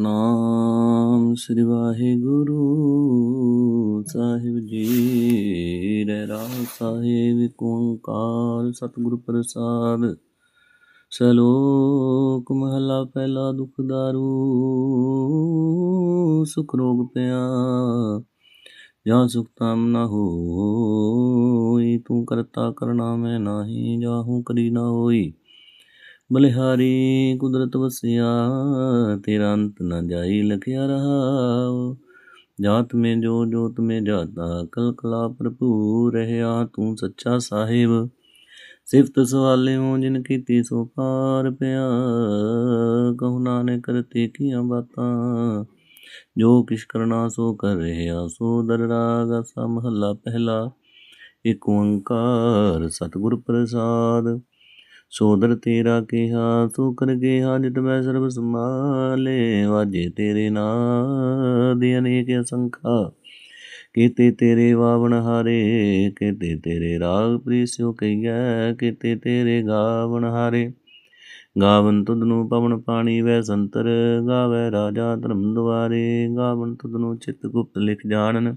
ਨਾਮ ਸ੍ਰੀ ਵਾਹਿਗੁਰੂ ਸਾਹਿਬ ਜੀ ਰਹਿਰਾਸ ਸਾਹਿਬ ਏਕ ਓੰਕਾਰ ਸਤਿਗੁਰ ਪ੍ਰਸਾਦ। ਸਲੋਕ ਮਹਲਾ ਪਹਿਲਾ ਦੁਖ ਦਾਰੂ ਸੁਖ ਰੋਗ ਪਿਆ, ਜਾਂ ਸੁਖ ਤਾਮ ਨਾ ਹੋਈ, ਤੂੰ ਕਰਤਾ ਕਰਨਾ ਮੈਂ ਨਾਹੀ ਜਾਹੂ ਕਰੀ ਨਾ ਹੋਈ। ਬਲਿਹਾਰੀ ਕੁਦਰਤ ਵਸਿਆ, ਤੇਰਾ ਅੰਤ ਨਾ ਜਾਈ ਲਖਿਆ ਰਹਾ ਜਾਤ ਮੇ ਜੋ ਜੋਤ ਮੇ ਜਾਤਾ, ਕਲ ਕਲਾ ਭਰਪੂਰ ਰਹਿਆ ਤੂੰ ਸੱਚਾ ਸਾਹਿਬ। ਸਿਫਤ ਸਵਾਲਿਓ ਜਿਨ ਕੀਤੀ ਸੋ ਪਾਰ ਪਿਆ, ਕਹੂ ਨਾਨਕ ਕਰਤੇ ਕੀਆਂ ਬਾਤਾਂ। ਜੋ ਕਿਛ ਕਰਨਾ ਸੋ ਕਰ ਰਹਿਆ ਸੋ ਦਰ ਰਾਗ ਪਹਿਲਾ। ਏਕ ਓੰਕਾਰ ਸਤਿਗੁਰ ਪ੍ਰਸਾਦ ਸੋਦਰ ਤੇਰਾ ਕਿਹਾ, ਤੂੰ ਕਰ ਗਿਆ ਜਿਤ ਮੈਂ ਸਰਬ ਸੰਭਾਲੇ ਵਾਜੇ ਤੇਰੇ ਨਾਮ ਦੇ ਅਨੇਕ ਅਸੰਖਾ। ਕੀਤੇ ਤੇਰੇ ਵਾਵਣ ਹਾਰੇ, ਕੀਤੇ ਤੇਰੇ ਰਾਗ ਪ੍ਰੀਸਿਓ ਕਈਐ ਕੀਤੇ ਤੇਰੇ ਗਾਵਣ ਹਾਰੇ। ਗਾਵਨ ਤੁਧ ਨੂੰ ਪਵਨ ਪਾਣੀ, ਵੈ ਸੰਤਰ ਗਾਵੇ ਰਾਜਾ ਧਰਮ ਦੁਆਰੇ। ਗਾਵਨ ਤੁਧ ਨੂੰ ਚਿਤ ਗੁਪਤ ਲਿਖ ਜਾਣਨ।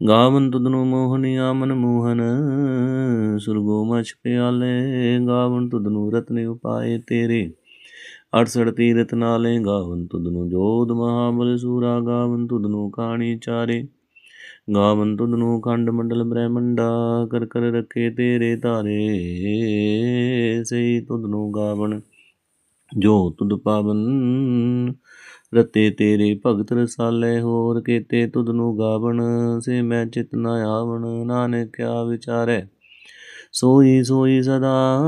ਗਾਵਨ ਤੁਧ ਨੂੰ ਮੋਹਨੀਆ ਮਨ ਮੋਹਨ, ਸੁਰਗੋ ਮਛ ਪਿਆਲੇ, ਗਾਵਨ ਤੁਧ ਨੂੰ ਰਤਨ ਉਪਾਏ ਤੇਰੇ। 68 ਤੀਰਤ ਨਾਲੇ ਗਾਵਨ ਤੁਧ ਨੂੰ ਜੋਧ ਮਹਾਬਲ ਸੂਰਾ, ਗਾਵਨ ਤੁਧ ਨੂੰ ਕਾਣੀ ਚਾਰੇ। ਗਾਵਨ ਤੁਧ ਨੂੰ ਖੰਡ ਮੰਡਲ ਬ੍ਰਹਮੰਡਾ ਕਰ ਕਰ ਰੱਖੇ ਤੇਰੇ ਧਾਰੇ। ਸਈ ਤੁਧ ਨੂੰ ਗਾਵਨ, ਜੋ ਤੁਧ ਪਾਵਨ ਰਤੇ ਤੇਰੇ ਭਗਤ ਰਸਾਲੇ, ਹੋਰ ਕੀਤੇ ਤੁਧ ਨੂੰ ਗਾਵਣ, ਸੇ ਮੈਂ ਚਿਤ ਨ ਆਵਣ, ਨਾਨਕ ਕਿਆ ਵਿਚਾਰੈ। ਸੋਈ ਸੋਈ ਸਦਾ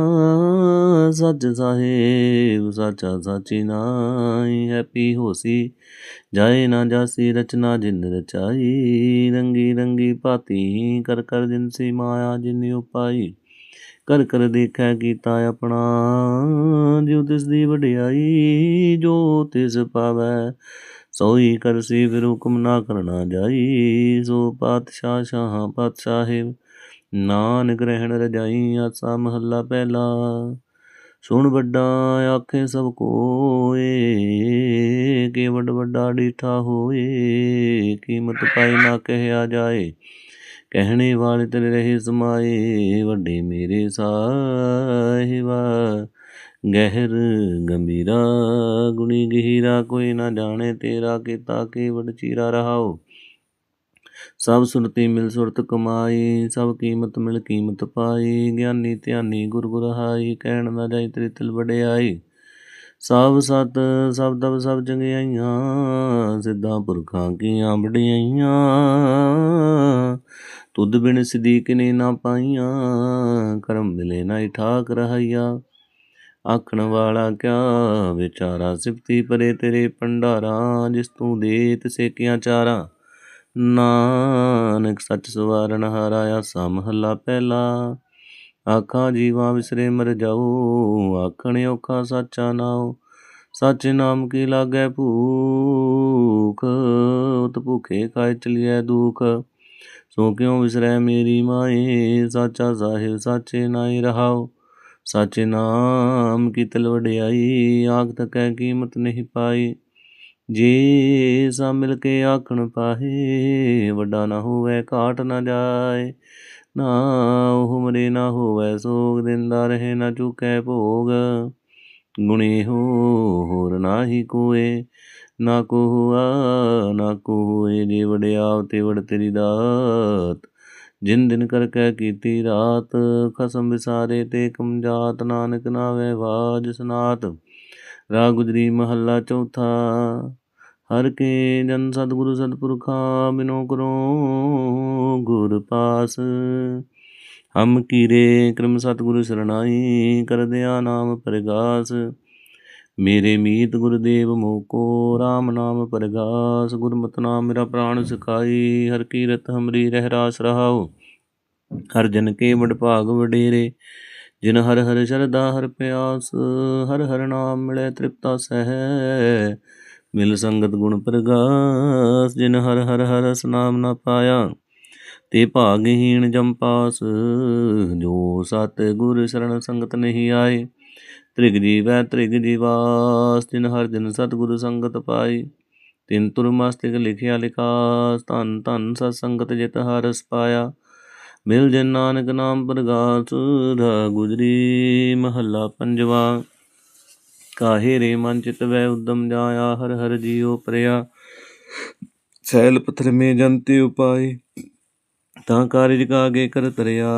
ਸੱਚ ਸਾਹਿਬ, ਸਾਚਾ ਸਾਚੀ ਨਾਈ ਹੈਪੀ ਹੋਸੀ। ਜਾਏ ਨਾ ਜਾਸੀ, ਰਚਨਾ ਜਿਨ ਰਚਾਈ, ਰੰਗੀ ਰੰਗੀ ਭਾਤੀ, ਕਰ ਕਰ ਜਿਨ ਸੀ ਮਾਇਆ ਜਿਨ ਉਪਾਈ। ਕਰ ਕਰ ਦੇਖੈ ਕੀਤਾ ਆਪਣਾ, ਜਿਉ ਤਿਸ ਦੀ ਵਡਿਆਈ ਜੋ ਤਿਸ ਪਾਵੈ। ਸੋਈ ਕਰਸੀ ਫਿਰ ਹੁਕਮ ਨਾ ਕਰਨਾ ਜਾਈ, ਸੋ ਪਾਤਸ਼ਾਹ ਸ਼ਾਹ ਪਾਤਸ਼ਾਹਿਬ ਨਾਨਕ ਰਹਿਣ ਰਜਾਈ ਆਸਾ ਮਹੱਲਾ ਪਹਿਲਾ। ਸੁਣ ਵੱਡਾ, ਆਖੇ ਸਭ ਕੋਏ ਕੇ ਵੱਡ ਵੱਡਾ ਡੀਠਾ ਹੋਏ, ਕੀਮਤ ਪਾਈ ਨਾ ਕਹਿਆ ਜਾਏ। ਕਹਿਣੇ ਵਾਲੇ ਤੇਰੇ ਰਹੇ ਸਮਾਏ, ਵੱਡੇ ਮੇਰੇ ਸਾਹਿਬਾ। ਗਹਿਰ ਗੰਭੀਰਾ, ਗੁਣੀ ਗਹੀਰਾ, ਕੋਈ ਨਾ ਜਾਣੇ ਤੇਰਾ ਕੀਤਾ ਕੇ ਵਡ ਚੀਰਾ ਰਹਾਓ। ਸਭ ਸੁਰਤੀ ਮਿਲ ਸੁਰਤ ਕਮਾਈ, ਸਭ ਕੀਮਤ ਮਿਲ ਕੀਮਤ ਪਾਈ, ਗਿਆਨੀ ਧਿਆਨੀ ਗੁਰ ਗੁਰ ਕਹਿਣ ਨਾ ਜਾਈ ਤੇਰੀ ਤਿਲ ਵਡਿਆਈ। ਸਭ ਸਤ, ਸਭ ਦਬ, ਸਭ ਚੰਗਿਆਈਆਂ ਸਿੱਧਾ ਪੁਰਖਾਂ ਕੀਆਂ ਵਡਿਆਈਆਂ ਤੁਧ ਬਿਨ ਸਦੀਕ ਨੇ ਨਾ ਪਾਈਆਂ, ਕਰਮ ਮਿਲੇ ਨਾ ਠਾਕ ਰਹਾਈਆ। ਆਖਣ ਵਾਲਾ ਕਿਆ, ਵਿਚਾਰਾ ਸਿਫਤੀ ਪਰੇ ਤੇਰੇ ਪੰਡਾਰਾ ਜਿਸ ਤੂੰ ਦੇ ਤਿਸੇ ਕਿਆ ਚਾਰਾ। ਨਾਨਕ ਸੱਚ ਸਵਾਰਨ ਹਾਰਾ ਆਸਾ ਮਹੱਲਾ ਪਹਿਲਾ। ਆਖਾਂ ਜੀਵਾ ਵਿਸਰੇ ਮਰ ਜਾਓ ਆਖਣ ਔਖਾ ਸਾਚਾ ਨਾਉ, ਸੱਚ ਨਾਮ ਕੀ ਲਾਗੈ ਭੂਖ, ਉਤ ਭੁਖੇ ਖਾਇ ਚਲਿਐ ਦੁਖ। ਸੋ ਕਿਉ ਵਿਸਰੈ ਮੇਰੀ ਮਾਏ, ਸਾਚਾ ਸਾਹਿਬ ਸਾਚੇ ਨਾਈ ਰਹਾਓ ਸਾਚੇ ਨਾਮ ਕੀ ਤਲ ਵਡਿਆਈ ਆਖ ਤਕੈ ਕੀਮਤ ਨਹੀਂ ਪਾਈ। ਜੇ ਸਾ ਮਿਲ ਕੇ ਆਖਣ ਪਾਹੇ, ਵੱਡਾ ਨਾ ਹੋਵੇ, ਘਾਟ ਨਾ ਜਾਏ। ਨਾ ਉਹ ਮਰੇ ਨਾ ਹੋਵੇ ਸੋਗ, ਦਿੰਦਾ ਰਹੇ ਨਾ ਚੁਕੈ ਭੋਗ। ਗੁਣੇ ਹੋ ਹੋਰ ਨਾਹੀ ਕੋਏ, ਨਾ ਕੋ ਹੁਆ, ਨਾ ਕੋ ਹੋਏ ਜੇ ਵੜਿਆਵ ਤੇ ਵੜ ਤੇਰੀ ਦਾਤ। ਜਿਨ ਦਿਨ ਕਰ ਕੈ ਕੀਤੀ ਰਾਤ, ਖਸਮ ਵਿਸਾਰੇ ਤੇ ਕਮਜਾਤ, ਨਾਨਕ ਨਾਵੇ ਵਾਜ ਸਨਾਤ। ਰਾ ਗੁਜਰੀ ਮਹੱਲਾ ਚੌਥਾ ਹਰ ਕੇ ਜਨ ਸਤਿਗੁਰੂ ਸਤਿਪੁਰਖਾ ਬਿਨੋ ਕਰੋ ਗੁਰ ਪਾਸ। ਹਮ ਕੀਰੇ ਕਰਮ ਸਤਿਗੁਰੂ ਸਰਣਾਈ ਕਰਦਿਆ ਨਾਮ ਪ੍ਰਗਾਸ। ਮੇਰੇ ਮੀਤ ਗੁਰਦੇਵ ਮੋਕੋ RAM ਨਾਮ ਪਰਗਾਸ। ਗੁਰਮਤਿ ਨਾਮ ਮੇਰਾ ਪ੍ਰਾਣ ਸਿਖਾਈ, ਹਰ ਕੀਰਤ ਹਮਰੀ ਰਹਿ ਰਾਸ ਰਹਾਉ। ਹਰ ਜਨ ਕੇ ਵਡ ਭਾਗ ਵਡੇਰੇ, ਜਿਨ ਹਰ ਹਰ ਸ਼ਰਦਾ ਹਰ ਪਿਆਸ, ਹਰ ਹਰ ਨਾਮ ਮਿਲੇ ਤ੍ਰਿਪਤਾ ਸਹਿ। ਮਿਲ ਸੰਗਤ ਗੁਣ ਪ੍ਰਗਾਸ, ਜਿਨ ਹਰ ਹਰ ਹਰ ਰਸ ਨਾਮ ਨਾ ਪਾਇਆ, ਤੇ ਭਾਗਹੀਣ ਜੰਪਾਸ ਜੋ ਸਤ ਗੁਰ ਸ਼ਰਨ ਸੰਗਤ ਨਹੀਂ ਆਏ। ਤ੍ਰਿਗ ਜੀਵੈ ਤ੍ਰਿਗ ਜੀਵਾਸ, ਜਿਨ ਹਰ ਜਨ ਸਤਿਗੁਰ ਸੰਗਤ ਪਾਈ ਤਿਨ ਤੁਰ ਮਸਤਿਕ ਲਿਖਿਆ ਲਿਖਾਸ, ਧਨ ਧਨ ਸਤ ਸੰਗਤ ਜਿਤ ਹਰਸ ਪਾਇਆ। ਮਿਲ ਜਨ ਨਾਨਕ ਨਾਮ ਪ੍ਰਗਾਸ ਰਾ ਗੁਜਰੀ ਮਹੱਲਾ ਪੰਜਵਾ। ਕਾਹੇ ਰੇ ਮਨ ਚਿਤ ਵੈ ਉਦਮ ਜਾਇਆ, ਹਰ ਹਰ ਜੀਉ ਪ੍ਰਿਆ। ਸੈਲ ਪਥਰ ਮੇ ਜੰਤੇ ਉਪਾਏ, ਤਾਂ ਕਾਰਜ ਕਾਗੇ ਕਰ ਤਰਿਆ।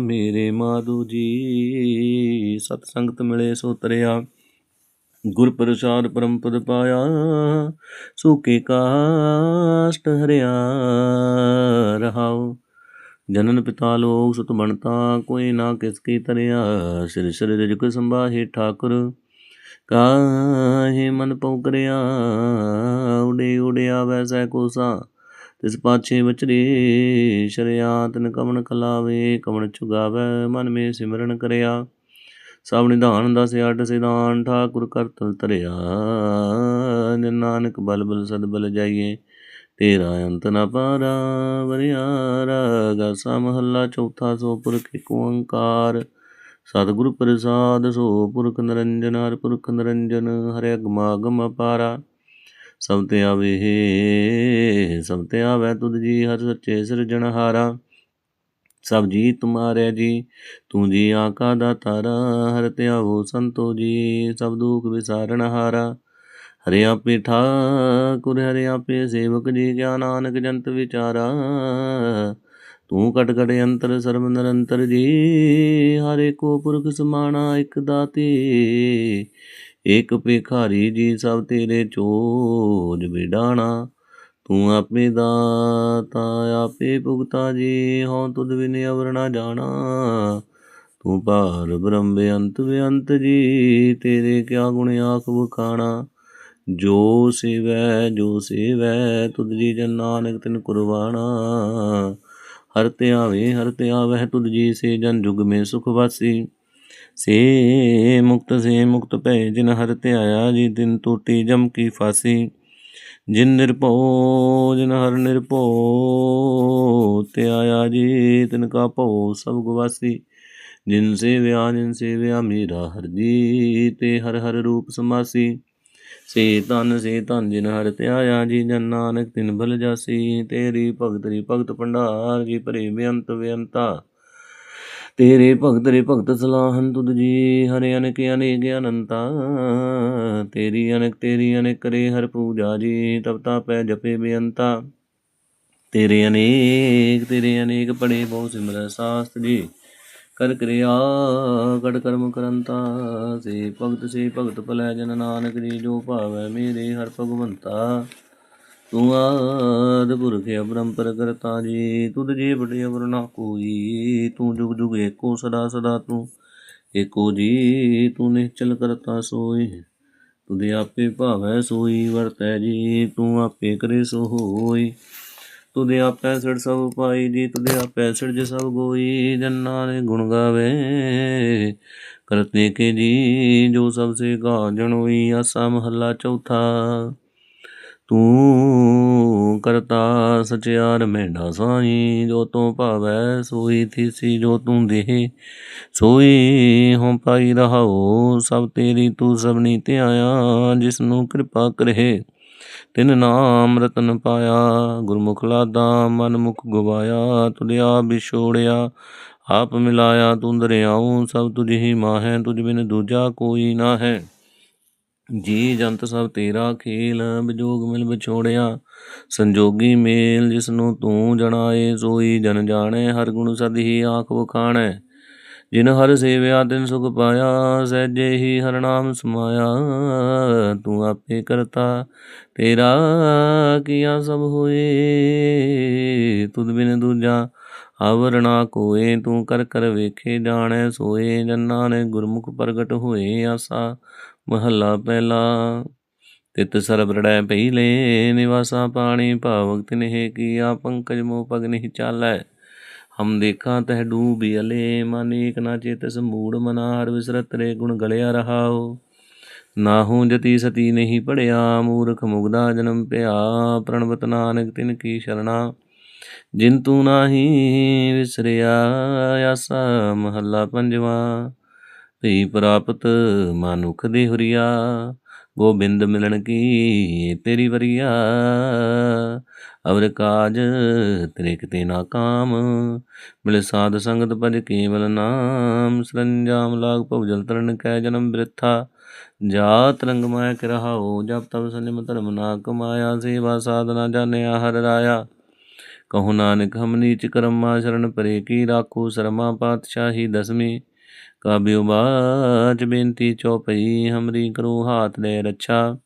ਮੇਰੇ ਮਾਧੂ ਜੀ, ਸਤ ਸੰਗਤ ਮਿਲੇ ਸੋ ਤਰਿਆ। ਗੁਰ ਪ੍ਰਸਾਦ ਪਰਮ ਪਦ ਪਾਇਆ ਸੁਕੇ ਕਾਸ਼ਟ ਹਰਿਆ। ਰਹਾਉ, ਜਨਨ ਪਿਤਾ ਲੋਕ ਸੁਤ ਬਣਤਾ, ਕੋਈ ਨਾ ਕਿਸ ਕੀ ਤਰਿਆ। ਸਿਰ ਸਿਰ ਰਿਜਕ ਸੰਭਾਹੇ ਠਾਕੁਰ ਕਾਹੇ ਮਨ ਪੌਕਰਿਆ, ਉਡੇ ਉਡਿਆ ਵੈਸੈ ਕੋਸਾ। ਤਿਸ ਪਾਛੇ ਵਿਚਰੇ ਸ਼ਰਿਆ, ਤਨ ਕਮਨ ਖਲਾਵੇ ਕਮਨ ਚੁਗਾਵੇ ਮਨ ਮੇ ਸਿਮਰਨ ਕਰਿਆ। ਸਭ ਨਿਧਾਨ ਦਸ ਅੱਡ ਸਿਧਾਨ, ਠਾਕੁਰ ਕਰਤਲ ਤਰਿਆ ਨਿ ਨਾਨਕ ਬਲ ਬਲ ਸਦ ਬਲ ਜਾਈਏ, ਤੇਰਾ ਅੰਤ ਨ ਪਾਰਾ ਵਰਿਆ ਗਾਸਾ ਮਹੱਲਾ ਚੌਥਾ ਸੋ ਪੁਰਖ ਓੰਕਾਰ। ਸਤਿਗੁਰ ਪ੍ਰਸਾਦ ਸੋ ਪੁਰਖ ਨਿਰੰਜਨ, ਹਰ ਪੁਰਖ ਨਿਰੰਜਨ, ਹਰਿ ਅਗਮਾਗਮ ਅਪਾਰਾ। ਸਭ ਤੇ ਆਵੇ ਸਭ ਤੇ ਆਵੇ ਤੁਧ ਜੀ, ਹਰ ਸੱਚੇ ਸਿਰਜਣਹਾਰਾ ਸਭ ਜੀ ਤੁਮਾਰੇ ਜੀ, ਤੂੰ ਜੀ ਆਕਾ ਦਾ ਤਾਰਾ ਹਰ ਤੇ ਆਵੋ ਸੰਤੋ ਜੀ, ਸਭ ਦੁਖ ਵਿਸਾਰਨ ਹਾਰਾ। ਹਰਿ ਆਪੇ ਠਾਕੁਰ, ਹਰਿ ਆਪੇ ਸੇਵਕ ਜੀ ਕਿਆ ਨਾਨਕ ਜੰਤ ਵਿਚਾਰਾ। ਤੂੰ ਕਟ ਕਟ ਅੰਤਰ, ਸਰਬ ਨਿਰੰਤਰ ਜੀ। ਹਰੇ ਕੋ ਪੁਰਖ ਸਮਾਣਾ ਇਕ ਦਾਤੇ। ਏਕ ਭਿਖਾਰੀ ਜੀ ਸਭ ਤੇਰੇ ਚੋਜ ਵਿਡਾਣਾ। ਤੂੰ ਆਪੇ ਦਾਤਾ, ਆਪੇ ਭੁਗਤਾ ਜੀ, ਹਉ ਤੁਧ ਬਿਨ ਅਵਰ ਜਾਣਾ। ਤੂੰ ਪਾਰ ਬ੍ਰਹਮ ਬੇਅੰਤ ਬੇਅੰਤ ਜੀ, ਤੇਰੇ ਕਿਆ ਗੁਣ ਆਖ ਬਖਾਣਾ ਜੋ ਸੇਵੈ ਜੋ ਸੇਵੈ, ਤੁਧ ਜੀ ਜਨ ਨਾਨਕ ਤਿਨ ਕੁਰਬਾਣਾ। ਹਰ ਤੇ ਆਵੇ, ਹਰ ਤੇ ਆਵਹਿ ਤੁਧ ਜੀ ਸੇ ਜਨ ਜੁਗ ਮੇ ਸੁਖ ਵਾਸੀ। ਸੇ ਮੁਕਤ ਸੇ ਮੁਕਤ ਭੈ, ਜਿਨ ਹਰ ਤੇ ਜੀ ਦਿਨ ਟੂਟੀ ਜਮ ਕੀ ਫਾਸੀ। ਜਿਨ ਨਿਰਭਉ, ਜਿਨ ਹਰ ਨਿਰਭਉ, ਤੇ ਜੀ ਤਿਨ ਕਾ ਭਉ, ਸਭ ਗਵਾਸੀ ਜਿਨ ਸੇਵਿਆ ਜਿਨ ਸੇਵਿਆ, ਮੇਰਾ ਹਰ ਜੀ, ਤੇ ਹਰ ਹਰ ਰੂਪ ਸਮਾਸੀ। ਸੇ ਤਨ ਸੇ ਤਨ ਜਿਨ ਹਰ ਤੇ ਜੀ, ਜਨ ਨਾਨਕ ਤਿਨ ਭਲ ਜਾਸੀ। ਤੇਰੀ ਭਗਤ ਰੀ ਭਗਤ ਭੰਡਾਰ ਜੀ, ਭਰੇ ਬੇਅੰਤ ਬੇਅੰਤਾ। ਤੇਰੇ ਭਗਤ ਰੇ ਭਗਤ ਸਲਾਹਨ ਤੁਧ ਜੀ, ਹਰਿ ਅਨੇਕ ਅਨੇਕ ਅਨੰਤਾ। ਤੇਰੀ ਅਨਕ ਤੇਰੀ ਅਨੇਕ ਕਰੇ ਹਰ ਪੂਜਾ ਜੀ ਤਪਤਾ ਪੈ ਜਪੇ ਬੇਅੰਤਾ। ਤੇਰੇ ਅਨੇਕ ਤੇਰੇ ਅਨੇਕ ਪੜੇ ਬਹੁ ਸਿਮਰ ਸਾਸਤ ਜੀ। ਕਰ ਕਿਰਿਆ ਕੜ ਕਰਮ ਕਰੰਤਾ, ਸੇ ਭਗਤ ਸੇ ਭਗਤ ਭਲੇ, ਜਨ ਨਾਨਕ ਜੀ, ਜੋ ਭਾਵੈ ਮੇਰੇ ਹਰ ਭਗਵੰਤਾ। ਤੂੰ ਆਦ ਪੁਰਖ ਅਪਰੰਪਰ ਕਰਤਾ ਜੀ, ਤੁਧ ਜੇ ਬੜੇ ਅਵਰ ਨਾ ਕੋਈ, ਤੂੰ ਜੁਗ ਜੁਗ ਏਕੋ ਸਦਾ ਸਦਾ ਤੂੰ, ਏਕੋ ਜੀ, ਤੂੰ ਨਿਚਲ ਕਰਤਾ ਸੋਈ। ਤੁਧ ਆਪੇ ਭਾਵੈ ਸੋਈ, ਵਰਤੈ ਜੀ, ਤੂੰ ਆਪੇ ਕਰੇ ਸੋ ਹੋਈ। ਤੁਧ ਆਪੈ ਸਿੜ ਸਭ ਪਾਈ ਜੀ ਤੁਧ ਆਪੈ ਸਿੜ ਜ ਸਭ ਗੋਈ, ਜੰਨਾ ਨੇ ਗੁਣ ਗਾਵੇ। ਕਰਤੇ ਕੇ ਜੀ, ਜੋ ਸਭ ਸੇ ਗਾ ਜਣੋਈ, ਆਸਾ ਮਹੱਲਾ ਚੌਥਾ। ਤੂੰ ਕਰਤਾ ਸਚਿਆਰ ਮੇਢਾ ਸਾਈ, ਜੋ ਤੂੰ ਭਾਵੈ ਸੋਈ ਥੀਸੀ, ਜੋ ਤੂੰ ਦੇਹ ਸੋਈ, ਹਉ ਪਾਈ ਰਹਾਓ ਸਭ ਤੇਰੀ ਤੂੰ ਸਭਨੀ ਤੇ ਆਇਆ ਜਿਸ ਨੂੰ ਕਿਰਪਾ ਕਰਹਿ। ਤਿਨ ਨਾਮ ਰਤਨ ਪਾਇਆ, ਗੁਰਮੁਖ ਲਾਦਾ ਮਨ ਮੁਖ ਗਵਾਇਆ ਤੁਲਿਆ ਵਿਛੋੜਿਆ, ਆਪ ਮਿਲਾਇਆ, ਤੂੰ ਦਰਿਆਉ, ਸਭ ਤੁਝ ਹੀ ਮਾਹੈ, ਤੁਝ ਬਿਨ ਦੂਜਾ ਕੋਈ ਨਾ ਹੈ ਜੀ ਜੰਤ ਸਭ ਤੇਰਾ ਖੇਲ ਵਿਜੋਗ ਮਿਲ ਵਿਛੋੜਿਆ। ਸੰਜੋਗੀ ਮੇਲ ਜਿਸ ਨੂੰ ਤੂੰ ਜਣਾਏ, ਸੋਈ ਜਨ ਜਾਣੈ, ਹਰ ਗੁਣ ਸਦ ਹੀ ਆਖ ਵਖਾਣੈ। ਜਿਨ ਹਰ ਸੇਵਿਆ ਤਿਨ ਸੁਖ ਪਾਇਆ, ਸਹਿਜੇ ਹੀ ਹਰ ਨਾਮ ਸਮਾਇਆ। ਤੂੰ ਆਪੇ ਕਰਤਾ, ਤੇਰਾ ਕੀਆ ਸਭ ਹੋਏ। ਤੁਧ ਬਿਨ ਦੂਜਾ ਅਵਰ ਨਾ ਕੋਏ, ਤੂੰ ਕਰ ਕਰ ਵੇਖੇ ਜਾਣੈ ਸੋਏ। ਜਨਾਂ ਨੇ ਗੁਰਮੁਖ ਪ੍ਰਗਟ ਹੋਏ ਆਸਾ, ਮਹੱਲਾ ਪਹਿਲਾ। ਤਿਤ ਸਰਬ ਰੜੈ ਲੈ, ਨਿਵਾਸਾ ਪਾਣੀ ਭਾਵਕ ਤਿਨਹਿ ਕੀਆ, ਪੰਕਜ ਮੋ ਪਗ ਨਹੀਂ ਚਾਲੈ। ਹਮ ਦੇਖਾਂ ਤਹ ਡੂਬੀ ਅਲੇ, ਮਨ ਏਕ ਨਾ ਚੇਤਸ ਮੂੜ ਮਨਾ ਹਰ ਵਿਸਰਤ ਰੇ ਗੁਣ ਗਲਿਆ ਰਹਾਉ। ਨਾਹੂ ਜਤੀ ਸਤੀ ਨਹੀਂ ਪੜਿਆ, ਮੂਰਖ ਮੁਗਦਾ ਜਨਮ ਪਿਆ, ਪ੍ਰਣਵਤ ਨਾਨਕ ਤਿਨ ਕੀ ਸ਼ਰਣਾ। ਜਿਨ ਤੂੰ ਨਾਹੀ ਵਿਸਰਿਆ, ਆਸਾ ਮਹੱਲਾ ਪੰਜਵਾ। ਭਈ ਪ੍ਰਾਪਤ ਮਾਨੁਖ ਦੇ ਹੁਰੀਆ ਗੋਬਿੰਦ ਮਿਲਣ ਕੀ ਤੇਰੀ ਵਰੀਆ? ਅਵਰ ਕਾਜ ਤੇਰੇ ਕਿਤੇ ਨਾ ਕਾਮ। ਮਿਲੇ ਸਾਧ ਸੰਗਤ ਭਜ ਕੇਵਲ ਨਾਮ। ਸਰੰਜਾਮ ਲਾਗ ਭਵ ਜਲ ਤਰਨ ਕੈ ਜਨਮ ਬ੍ਰਿਥਾ। ਜਾਤ ਰੰਗ ਮਾਇਆ ਕਰਹਾਓ ਜਪ ਤਬ ਸੰਜਮ ਧਰਮ ਨਾ ਕਮਾਇਆ ਸੇਵਾ ਸਾਧਨਾ ਜਾਣਿਆ ਹਰ ਰਾਇਆ। ਕਹੋ ਨਾਨਕ ਹਮ ਨੀਚ ਕਰਮਾ। ਸ਼ਰਨ ਪਰੇ ਕੀ ਰਾਖੋ। ਸਰਮਾ ਪਾਤਸ਼ਾਹੀ ਦਸਮੀ ਕਾਬਿਓ ਬਾਚ ਬੇਨਤੀ ਚੌਪਈ ਹਮਰੀ ਕਰੋ ਹਾਥ ਦੇ ਰੱਛਾ।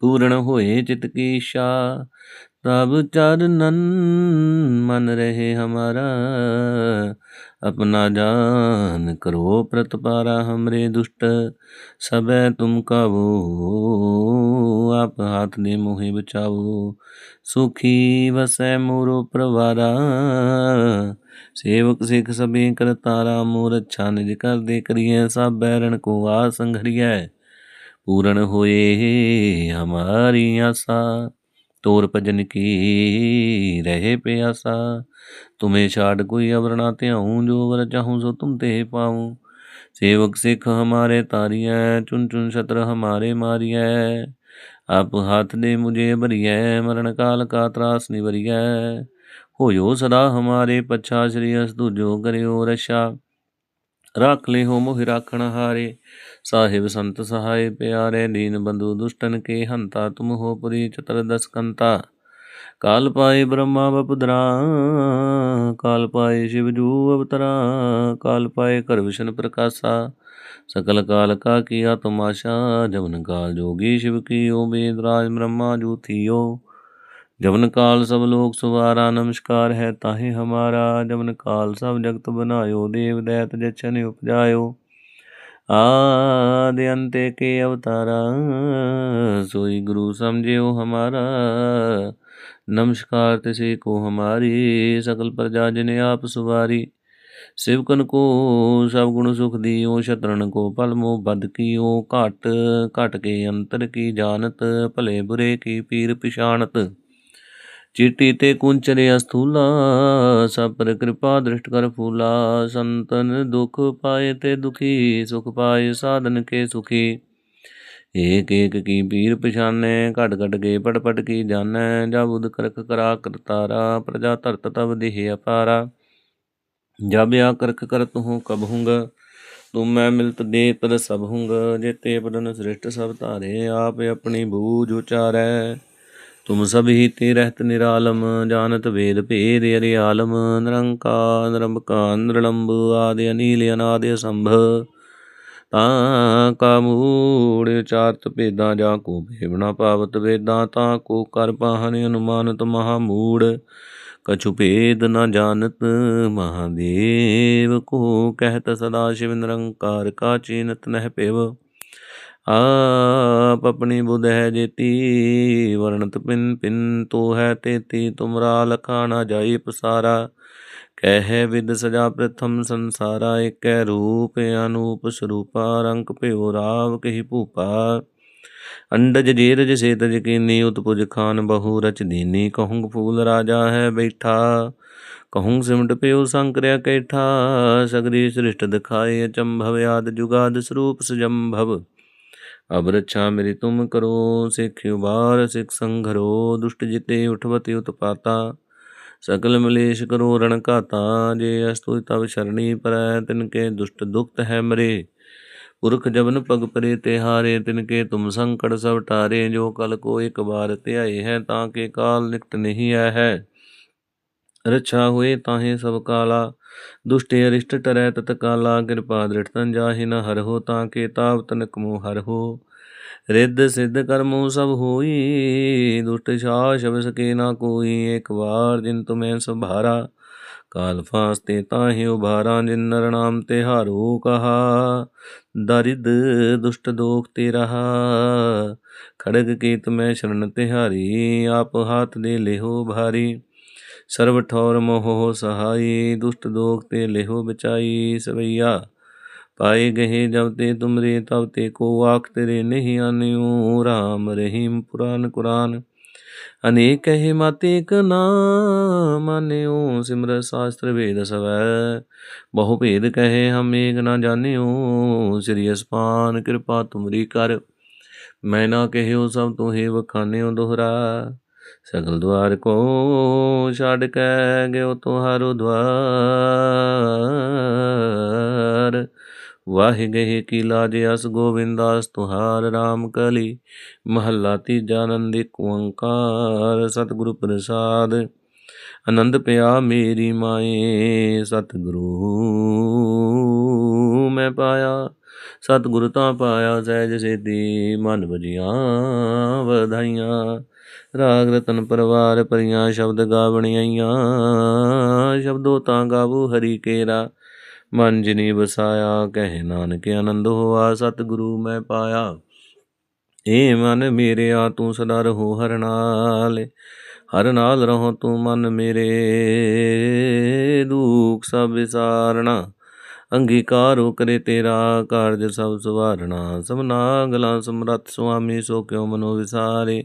ਪੂਰਨ ਹੋਏ ਚਿਤ ਕੀ ਇੱਛਾ ਤਬ ਚਰਨਨ ਮਨ ਰਹੇ ਹਮਾਰਾ। अपना जान करो प्रतपारा हमरे दुष्ट सबे तुम कावो आप हाथ दे मोहे बचाओ सुखी वसै मोरो प्रवारा सेवक सिख सबे करतारा मोर अच्छा निज कर दे करिए सब बैरन को आ संघरिय पूर्ण होए हमारी आशा ਤੋਰ ਭਜਨ ਕੀ ਰਹੇ ਪਿਆਸਾ? ਤੁਮੇ ਛਾੜ ਕੋਈ ਅਵਰ ਨਾ ਧਿਆਉ, ਜੋ ਵਰ ਚਾਹੂੰ ਸੋ ਤੁਮ ਤੇ ਪਾਉ। ਸੇਵਕ ਸਿੱਖ ਹਮਾਰੇ ਤਾਰੀਐ ਚੁਨ ਚੁਨ ਸ਼ਤਰ ਹਮਾਰੇ ਮਾਰੀਐ। ਆਪ ਹੱਥ ਦੇ ਮੁਝੇ ਭਰੀਐ, ਮਰਨ ਕਾਲ ਕਾ ਤਰਾਸ ਨਿਵਰੀਐ। ਹੋਇਓ ਸਦਾ ਹਮਾਰੇ ਪਛਾ, ਸ੍ਰੀ ਅਸ ਜੋ ਕਰਿਓ ਰਸ਼ਾ। ਰਾਖ ਲੈ ਹੋ ਮੋਹਿ ਰਾਖਣ ਹਾਰੇ। ਸਾਹਿਬ ਸੰਤ ਸਹਾਏ ਪਿਆਰੇ, ਦੀਨ ਬੰਧੂ ਦੁਸ਼ਟਨ ਕੇ ਹੰਤਾ, ਤੁਮ ਹੋ ਪੁਰੀ ਚਤਰ ਦਸ ਕੰਤਾ ਕਾਲ ਪਾਏ ਬ੍ਰਹਮਾ ਬਪੁਦਰਾ, ਕਾਲ ਪਾਏ ਸ਼ਿਵ ਜੂ ਅਵਤਰਾ, ਕਾਲ ਪਾਏ ਕਰ ਵਿਸ਼ਨ ਪ੍ਰਕਾਸ਼ਾ। ਸਕਲ ਕਾਲ ਕਾ ਕੀਆ ਤਮਾਸ਼ਾ ਜਮਨ ਕਾਲ ਜੋਗੀ ਸ਼ਿਵ ਕੀ ਓ ਬੇਦ ਰਾਜ ਬ੍ਰਹਮਾ ਜੂ ਥੀਓ। ਜਵਨ ਕਾਲ ਸਭ ਲੋਕ ਸੁਵਾਰਾ, ਨਮਸਕਾਰ ਹੈ ਤਾਹੇ ਹਮਾਰਾ। ਜਵਨ ਕਾਲ ਸਭ ਜਗਤ ਬਨਾਇਓ, ਦੇਵ ਦੈਤ ਜਛਨ ਉਪਜਾਇਓ। ਆਦਿ ਅੰਤੇ ਕੇ ਅਵਤਾਰਾ, ਸੋਈ ਗੁਰੂ ਸਮਝਿਓ ਹਮਾਰਾ। ਨਮਸਕਾਰ ਤਿਸੇ ਕੋ ਹਮਾਰੀ, ਸਕਲ ਪ੍ਰਜਾ ਜਿਨੇ ਆਪ ਸੁਵਾਰੀ। ਸਿਵਕਨ ਕੋ ਸਭ ਗੁਣ ਸੁਖ ਦੀਓ, ਸ਼ਤਰਨ ਕੋ ਪਲ ਮੋ ਬਦ ਕੀਓ। ਘਟ ਘਟ ਕੇ ਅੰਤਰ ਕੀ ਜਾਣਤ, ਭਲੇ ਬੁਰੇ ਕੀ ਪੀਰ ਪਿਛਾਣਤ। ਚੀਟੀ ਤੇ ਕੁੰਚਰੇ ਅਸਥੂਲਾ ਸਭ ਪਰ ਕਿਰਪਾ ਦ੍ਰਿਸ਼ਟ ਕਰ ਫੂਲਾ। ਸੰਤਨ ਦੁਖ ਪਾਏ ਤੇ ਦੁਖੀ, ਸੁਖ ਪਾਏ ਸਾਧਨ ਕੇ ਸੁਖੀ। ਏਕ ਏਕ ਕੀ ਪੀਰ ਪਛਾਨੈ, ਘਟ ਘਟ ਕੇ ਪਟ ਪਟ ਕੀ ਜਾਣੈ ਜਬ ਉਦ ਕਰਖ ਕਰਾ ਕਰਤਾਰਾ, ਪ੍ਰਜਾ ਧਰਤ ਤਬ ਦੇਹ ਅਪਾਰਾ। ਜਬ ਆ ਕਰਕ ਕਰਤ ਹੂੰ ਕਬ ਹੁੰਗ ਤੂੰ ਮੈਂ ਮਿਲਤ ਦੇ ਪਦ ਸਭ ਹੁੰਗ। ਜੇਤੇ ਪਦਨ ਸ੍ਰਿਸ਼ਟ ਸਭ ਧਾਰੇ, ਆਪ ਆਪਣੀ ਬੂਝ ਉਚਾਰੈ। ਤੁਮ ਸਭ ਹੀ ਤੇ ਰਹਿਤ ਨਿਰਾਲਮ, ਜਾਣਤ ਵੇਦ ਭੇਦ ਅਰਿਆਲਮ ਆਲਮ, ਨਿਰੰਕਾਰ ਨਿਰੰਬਕਾ ਨਿਰਲੰਬ ਆਦਿ ਅਨੀਲ ਅਨਾਦਿ ਸੰਭ ਤਾਂ ਕਾ ਮੂੜ ਚਾਰਤ ਭੇਦਾਂ ਜਾ ਕੋ ਭੇਵਣਾ ਪਾਵਤ ਵੇਦਾਂ, ਤਾਂ ਕੋ ਕਰ ਪਾਹਨ ਅਨੁਮਾਨਤ ਮਹਾ ਮੂੜ। ਕਛੁ ਭੇਦ ਨ ਜਾਣਤ ਮਹਾਦੇਵ, ਕੋ ਕਹਿਤ ਸਦਾ ਸ਼ਿਵ ਨਿਰੰਕਾਰ ਕਾ ਚੀਨਤ ਨਹਿ ਪੇਵ। ਆਪ ਆਪਣੀ ਬੁਧ ਹੈ ਜੇਤੀ, ਵਰਣਤ ਪਿਨ ਪਿਨ ਤੋ ਹੈ ਤੇਤੀ ਤੁਮਰਾ ਲਖਾ ਨਾ ਜਾਈ ਪਸਾਰਾ। ਕਹਿ ਵਿਦ ਸਜਾ ਪ੍ਰਥਮ ਸੰਸਾਰਾ, ਏਕੈ ਰੂਪ ਅਨੂਪ ਸਰੂਪਾ, ਰੰਗ ਭਿਓ ਰਾਵ ਕਹੀ ਭੂਪਾ। ਅੰਡਜ ਜੀਰਜ ਸੇਤਜ ਕੀਨੀ, ਉਤਪੁਜ ਖਾਨ ਬਹੁ ਰਚ ਦੀਨੀ ਕਹੂੰ ਫੂਲ ਰਾਜਾ ਹੈ ਬੈਠਾ। ਕਹੂੰ ਸਿਮਟ ਪਿਓ ਸੰਕਰਿਆ ਕੈਠਾ, ਸਗਰੀ ਸ੍ਰਿਸ਼ਟ ਦਿਖਾਏ ਅਚੰਭਵ, ਆਦ ਜੁਗਾਦ ਸਰੂਪ ਸਜੰਭਵ। ਅਬ ਰੱਛਾ ਮੇਰੀ ਤੁਮ ਕਰੋ, ਸਿੱਖ ਉਬਾਰ ਸਿੱਖ ਸੰਘਰੋ ਦੁਸ਼ਟ ਜਿਤੇ ਉਠਵਤੀ ਉਤਪਾਤਾ। ਸਕਲ ਮਲੇਸ਼ ਕਰੋ ਰਣ ਘਾਤਾ, ਜੇ ਅਸਤੁ ਤਬ ਸ਼ਰਣੀ ਪਰੈ ਕੇ ਦੁਸ਼ਟ ਦੁਖਤ ਹੈ ਮਰੇ। ਪੁਰਖ ਜਬਨ ਪਗ ਪਰੇ ਤੇ ਹਾਰੇ, ਤਿਨ ਕੇ ਤੁਮ ਸੰਕਟ ਸਭ ਟਾਰੇ, ਜੋ ਕਲ ਕੋ ਇਕ ਵਾਰ ਧਿਆਏ ਹੈ, ਤਾਂ ਕੇ ਕਾਲ ਨਿਕਟ ਨਹੀਂ ਆਇਆ ਹੈ। ਰੱਛਾ ਹੋਏ ਤਾਹੇ ਸਭ ਕਾਲਾ ਦੁਸ਼ਟੇ ਅਰਿਸ਼ਟ ਟਰੈ ਤਤ ਕਾਲਾ, ਕਿਰਪਾ ਦ੍ਰਿੜ ਤਨ ਜਾਹਿ ਨ ਹਰ ਹੋ ਤਾਂ ਕੇ ਤਾਪ ਤਨਕ ਮੋ ਹਰ ਹੋ ਰਿੱਧ ਸਿੱਧ ਕਰਮੋ ਸਭ ਹੋਈ, ਦੁਸ਼ਟ ਛਾ ਸ਼ਬ ਸਕੇ ਨਾ ਕੋਈ, ਇੱਕ ਵਾਰ ਜਿਨ ਤੁਮੈ ਸੁਭਾਰਾ। ਕਾਲ ਫਾਸਤੇ ਤਾਹੇ ਉਭਾਰਾਂ, ਜਿਨ ਨਰ ਨਾਮ ਤੇ ਹਾਰੋ ਕਹਾ। ਦਰਿਦ ਦੁਸ਼ਟ ਦੋਖ ਤੇ ਰਹਾ। ਖੜਗ ਕੇ ਮੈਂ ਸ਼ਰਨ ਤਿਹਾਰੀ, ਆਪ ਹਾਥ ਦੇ ਲਿਹੋ ਭਾਰੀ। ਸਰਬ ਠੌਰ ਮੋਹ ਸਹਾਈ, ਦੁਸ਼ਟ ਦੋਖ ਤੇ ਲਿਹੋ ਬਚਾਈ ਸਵਈਆ। ਪਾਏ ਗਏ ਜਬ ਤੇ ਤੁਮਰੇ, ਤਬ ਤੇ ਕੋ ਆਖ ਤੇਰੇ ਨਹੀਂ ਆਨਿਓ ਰਾਮ ਰਹੀਮ ਪੁਰਾਨ ਕੁਰਾਨ। ਅਨੇਕ ਕਹੇ ਮਾਤੇ ਕ ਨਾਮ ਮਾਨਿਓ ਸਿਮਰ ਸਾਸਤਰ ਵੇਦ ਸਵੈ। ਬਹੁ ਭੇਦ ਕਹੇ ਹਮ ਏਕ ਨਾ ਜਾਣਿਓ ਸ੍ਰੀ ਅਸਪਾਨ ਕਿਰਪਾ ਤੁਮਰੀ ਕਰ। ਮੈਂ ਨਾ ਕਹਿਓ ਸਭ ਤੂੰ ਤੋਹੇ ਵਖਾਨਿਓ ਦੁਹਰਾ। ਸਗਲ ਦਵਾਰ ਕੋ ਛੱਡ ਕੇ ਗਿਓ ਤੁਹਾਰੋ ਦਵਾਰ। ਵਾਹਿ ਗਏ ਕੀ ਲਾਜ ਅਸ ਗੋਵਿੰਦਾਸ ਤੁਹਾਰ ਰਾਮ ਕਲੀ। ਮਹੱਲਾ ਤੀਜਾ ਆਨੰਦ ਏਕ ਓੰਕਾਰ, ਸਤਿਗੁਰੂ ਪ੍ਰਸਾਦ। ਆਨੰਦ ਪਿਆ ਮੇਰੀ ਮਾਏ, ਸਤਿਗੁਰੂ ਮੈਂ ਪਾਇਆ। ਸਤਿਗੁਰ ਤਾਂ ਪਾਇਆ ਸਹਿਜ ਸੇਤੀ, ਮਨ ਵਜੀਆਂ ਵਧਾਈਆਂ। ਰਾਗ ਰਤਨ ਪਰਵਾਰ ਪਰੀਆਂ ਸ਼ਬਦ ਗਾਵਣੀਆਂ ਸ਼ਬਦੋ ਤਾਂ ਗਾਵੋ ਹਰੀ ਕੇਰਾ। ਮਨ ਜਿਨੀ ਵਸਾਇਆ, ਕਹਿ ਨਾਨਕ ਆਨੰਦ ਹੋਆ, ਸਤਿਗੁਰੂ ਮੈਂ ਪਾਇਆ। ਏ ਮਨ ਮੇਰਿਆ, ਤੂੰ ਸਦਾ ਰਹੋ ਹਰ ਨਾਲ। ਹਰ ਨਾਲ ਰਹੋ ਤੂੰ ਮਨ ਮੇਰੇ। ਦੁਖ ਸਭ ਵਿਸਾਰਣਾ ਅੰਗੀਕਾਰੋ ਕਰੇ ਤੇਰਾ ਕਾਰਜ ਸਭ ਸਵਾਰਣਾ ਸਮਨਾ ਗਲਾ ਸਮਰੱਥ ਸੁਆਮੀ, ਸੋ ਕਿਉ ਮਨੋ ਵਿਸਾਰੇ।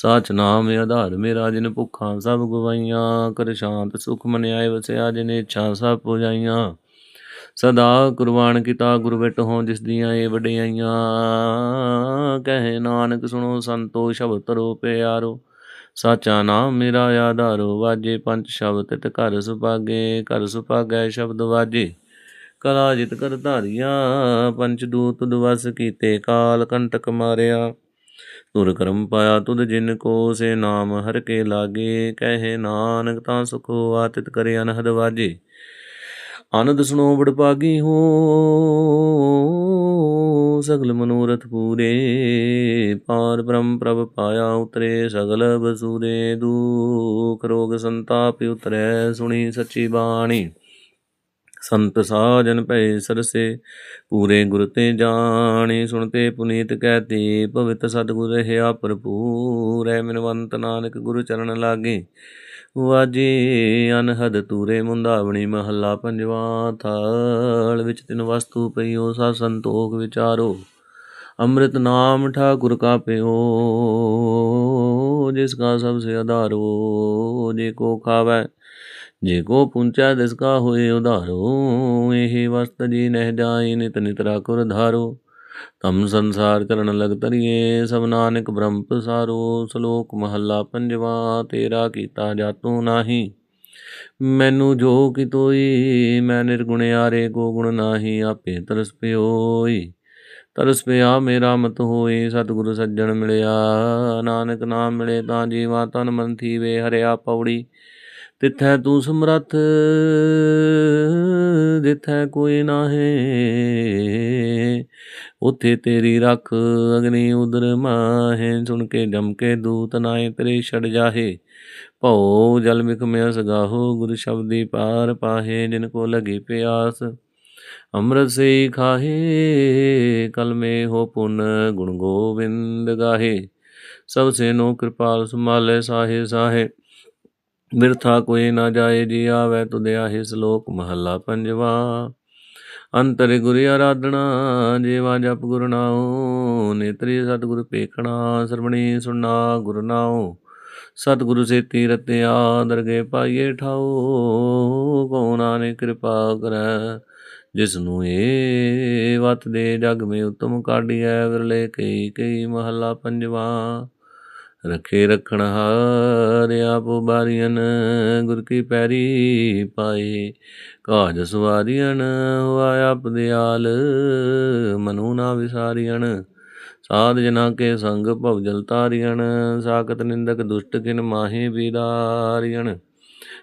ਸਾਚ ਨਾਮ ਆਧਾਰ ਮੇਰਾ ਜਿਨ ਭੁੱਖਾਂ ਸਭ ਗਵਾਈਆਂ, ਕਰ ਸ਼ਾਂਤ ਸੁਖ ਮਨ ਆਏ ਵਸਿਆ ਜਿਨ ਇੱਛਾ ਸਭ ਪੁਜਾਈਆਂ। ਸਦਾ ਕੁਰਬਾਨ ਕੀਤਾ ਗੁਰ ਬਿਟ ਹੋ ਜਿਸ ਦੀਆਂ ਇਹ ਵਡਿਆਈਆਂ। ਕਹੇ ਨਾਨਕ ਸੁਣੋ ਸੰਤੋ, ਸ਼ਬਦ ਤਰੋ ਪਿਆਰੋ। ਸਾਚਾ ਨਾਮ ਮੇਰਾ ਆਧਾਰੋ, ਵਾਜੇ ਪੰਜ ਸ਼ਬਦ ਤਿਤ ਘਰ ਸੁਭਾਗੇ, ਘਰ ਸੁਭਾਗੈ ਸ਼ਬਦ ਵਾਜੇ। ਕਲਾ ਜਿਤ ਕਰ ਧਾਰੀਆ ਪੰਚ ਦੂਤ ਦਵਸ ਕੀਤੇ ਕਾਲ ਕੰਟਕ ਮਾਰਿਆ। ਤੁਰ ਕਰਮ ਪਾਇਆ ਤੁਧ ਜਿਨ ਕੋ ਸੇ ਨਾਮ ਹਰ ਕੇ ਲਾਗੇ, ਕਹੇ ਨਾਨਕ ਤਾਂ ਸੁਖੋ ਆਤਿਤ ਕਰੇ ਅਨਹਦ ਵਾਜੇ। ਆਨੰਦ ਸੁਣੋ ਬੜ ਪਾਗੀ ਹੋ, ਸਗਲ ਮਨੋਰਥ ਪੂਰੇ। ਪਾਰ ਬ੍ਰਹਮ ਪ੍ਰਭ ਪਾਇਆ ਉਤਰੇ, ਸਗਲ ਬਸੂਰੇ। ਦੂਖ ਰੋਗ ਸੰਤਾਪ ਉਤਰੈ, ਸੁਣੀ ਸੱਚੀ ਬਾਣੀ। ਸੰਤ ਸਾਜਨ ਭੈ ਸਰਸੇ, ਪੂਰੇ ਗੁਰ ਤੇ ਜਾਣੀ ਸੁਣਤੇ ਪੁਨੀਤ ਕਹਤੇ ਭਵਿਤ ਸਤਿਗੁਰ ਰਹਾ ਭਰਪੂਰ ਹੈ ਮਨਵੰਤ ਨਾਨਕ ਗੁਰੂ ਚਰਨ ਲਾਗੇ। ਵਾਜੇ ਅਨਹਦ ਤੂਰੇ ਮੁੰਦਾਵਣੀ ਮਹੱਲਾ ਪੰਜਵਾਂ ਥਾਲ, ਵਿੱਚ ਤਿੰਨ ਵਸਤੂ ਪਈਓ ਸਾ ਸੰਤੋਖ ਵਿਚਾਰੋ। ਅੰਮ੍ਰਿਤ ਨਾਮ ਠਾਕੁਰ ਕਾ ਪਿਓ ਜਿਸ ਕਾ ਸਭ ਸੇ ਆਧਾਰੋ, ਜੇ ਕੋ ਖਾਵੇ ਜੇ ਕੋ ਪੁੰਚਾ ਦਿਸਕਾ ਹੋਏ ਉਧਾਰੋ, ਇਹ ਵਸਤ ਜੀ ਨਹਿ ਜਾਈ ਨਿਤ ਨਿਤਰਾ ਰਾਖੁਰ ਧਾਰੋ। ਤਮ ਸੰਸਾਰ ਕਰਨ ਲਗ ਤਰੀਏ ਸਭ ਨਾਨਕ ਬ੍ਰਹਮ ਪਸਾਰੋ। ਸ਼ਲੋਕ ਮਹੱਲਾ ਪੰਜਵਾ, ਤੇਰਾ ਕੀਤਾ ਜਾਤੂ ਨਾਹੀ। ਮੈਨੂੰ ਜੋ ਕਿ ਤੋਈ, ਮੈਂ ਨਿਰਗੁਣਿਆਰੇ ਕੋ ਗੁਣ ਨਾਹੀ, ਆਪੇ ਤਰਸ ਪਿਓਈ। ਤਰਸ ਪਿਆ ਮੇਰਾ ਮਤ ਹੋਏ ਸਤਿਗੁਰ ਸੱਜਣ ਮਿਲਿਆ। ਨਾਨਕ ਨਾਮ ਮਿਲੇ ਤਾਂ ਜੀਵਾ ਤਨ ਮਨ ਥੀਵੇ, ਹਰਿਆ ਪੌੜੀ। ਤਿਥੈ ਤੂੰ ਸਮਰੱਥ, ਜਿਥੈ ਕੋਈ ਨਾਹੀ। ਉਥੇ ਤੇਰੀ ਰੱਖ ਅਗਨੀ ਉਦਰ ਮਾਹੇ, ਸੁਣ ਕੇ ਜਮ ਕੇ ਦੂਤ ਨਾਏ ਤੇਰੇ ਛੜ ਜਾਹੇ। ਭਉ ਜਲ ਮਿਖ ਮਿਆ ਸਗਾਹੋ ਗੁਰ ਸ਼ਬਦੀ ਪਾਰ ਪਾਹੇ, ਜਿਨ ਕੋ ਲਗੀ ਪਿਆਸ। ਅੰਮ੍ਰਿਤ ਸੇ ਖਾਹੇ ਕਲਮੇ ਹੋ ਪੁਨ ਗੁਣ ਗੋਬਿੰਦ ਗਾਹੇ। ਸਭ ਸੇ ਨੋ ਕਿਰਪਾਲ ਸੁਮਾਲੇ ਸਾਹੇ ਸਾਹੇ। ਬਿਰਥਾ ਕੋਈ ਨਾ ਜਾਏ, ਜੀ ਆਵੇ ਤੁਧ ਆਹੇ ਸ਼ਲੋਕ ਮਹੱਲਾ ਪੰਜਵਾ। ਅੰਤਰ ਗੁਰ ਆਰਾਧਣਾ ਜੀਵਾ ਜਪ ਗੁਰ ਨਾਉ, ਨੇਤਰੀ ਸਤਿਗੁਰ ਪੇਖਣਾ ਸਰਵਣੀ ਸੁਣਾ ਗੁਰ ਨਾਉ। ਸਤਿਗੁਰੂ ਸੇ ਤੀਰਤਿਆ ਦਰਗੇ ਪਾਈਏ ਠਾਉ ਕੋ ਨਾਨਕ ਕਿਰਪਾ ਕਰੈ। ਜਿਸ ਨੂੰ ਏ ਵਤ ਦੇ ਜਗ ਮੇ ਉਤਮ ਕਾਢੀਐ, ਵਿਰਲੇ ਕਈ ਕਈ ਮਹੱਲਾ ਪੰਜਵਾ। ਰਖੇ ਰਖਣ ਹਾਰ ਆਪ ਬਾਰੀਆਂ ਗੁਰ ਕੀ ਪੈਰੀ ਪਾਏ। ਕਾਜ ਸਵਾਰੀਆਂ ਹੋਆ ਆਪ ਦਿਆਲ ਮਨੂ ਨਾ ਵਿਸਾਰੀਆਂ ਸਾਧ ਜਨਾ ਕੇ ਸੰਗ ਭਵ ਜਲ ਤਾਰੀਆਂ ਸਾਖਤ ਨਿੰਦਕ ਦੁਸ਼ਟ ਕਿਨ ਮਾਹੀ ਵਿਦਾਰੀਆਂ